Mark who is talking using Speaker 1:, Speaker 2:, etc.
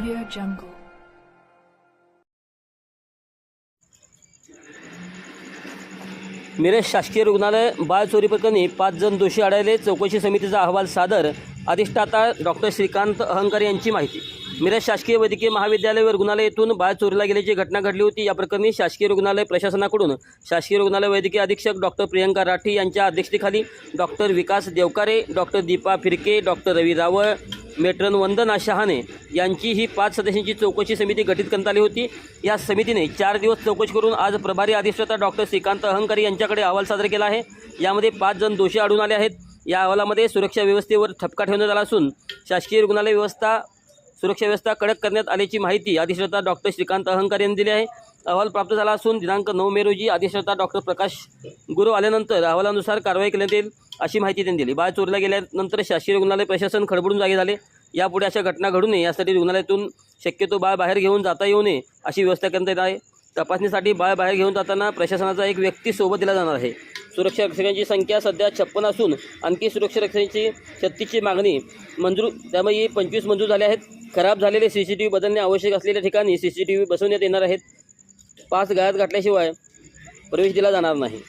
Speaker 1: Audio Jungle. Miraj शासकीय रुग्णालय बाळ चोरी प्रकरणी पाच जण दोषी आढळले. चौकशी समितीचा अहवाल सादर. अधिष्ठाता डॉक्टर श्रीकांत अहंकार यांची माहिती. मिरज शासकीय वैद्यकीय महाविद्यालय व रुग्णालय येथून बाळ चोरीला गेल्याची घटना घडली होती. या प्रकरणी शासकीय रुग्णालय प्रशासनाकडून शासकीय रुग्णालय वैद्यकीय अधीक्षक डॉक्टर प्रियंका राठी यांच्या अध्यक्षतेखाली doctor Vikas Deokare doctor Deepa Phirke doctor Ravi Rawal matron Vandana Shahane यांची ही पाच सदस्यांची चौकशी समिती गठीत करण्यात आली होती. या समितीने चार दिवस चौकशी करून आज प्रभारी अधिष्ठाता डॉक्टर श्रीकांत अहंकारी यांच्याकडे अहवाल सादर केला आहे. यामध्ये पाच जण दोषी आढळून आले आहेत. या अहवालामध्ये सुरक्षा व्यवस्थेवर ठपका ठेवण्यात आला असून शासकीय रुग्णालय व्यवस्था सुरक्षा व्यवस्था कडक करण्यात आल्याची माहिती अधिष्ठाता डॉक्टर श्रीकांत अहंकारी यांनी दिली आहे. अहवाल प्राप्त झाला असून दिनांक नऊ मे रोजी अधिष्ठाता डॉक्टर प्रकाश गुरु आल्यानंतर अहवालानुसार कारवाई करण्यात येईल अशी माहिती त्यांनी दिली. बाळ चोरीला गेल्यानंतर शासकीय रुग्णालय प्रशासन खडबडून जागे झाले. यापुढे अशा घटना घडू नये यासाठी रुग्णालयातून शक्यतो बाळ बाहेर घेऊन जाता येऊ नये अशी व्यवस्था करण्यात येत आहे. तपासणीसाठी बाळ बाहेर घेऊन जाताना प्रशासनाचा एक व्यक्ती सोबत दिला जाणार आहे. सुरक्षा रक्षकांची संख्या सध्या छप्पन असून आणखी सुरक्षा रक्षकांची छत्तीसची मागणी मंजूर त्यामुळे पंचवीस मंजूर झाले आहेत. खराब झालेले सी सी टी व्ही बदलणे आवश्यक असलेल्या ठिकाणी सी सी टी व्ही बसवण्यात येणार आहेत. पास गळ्यात गाठल्याशिवाय प्रवेश दिला जाणार नाही.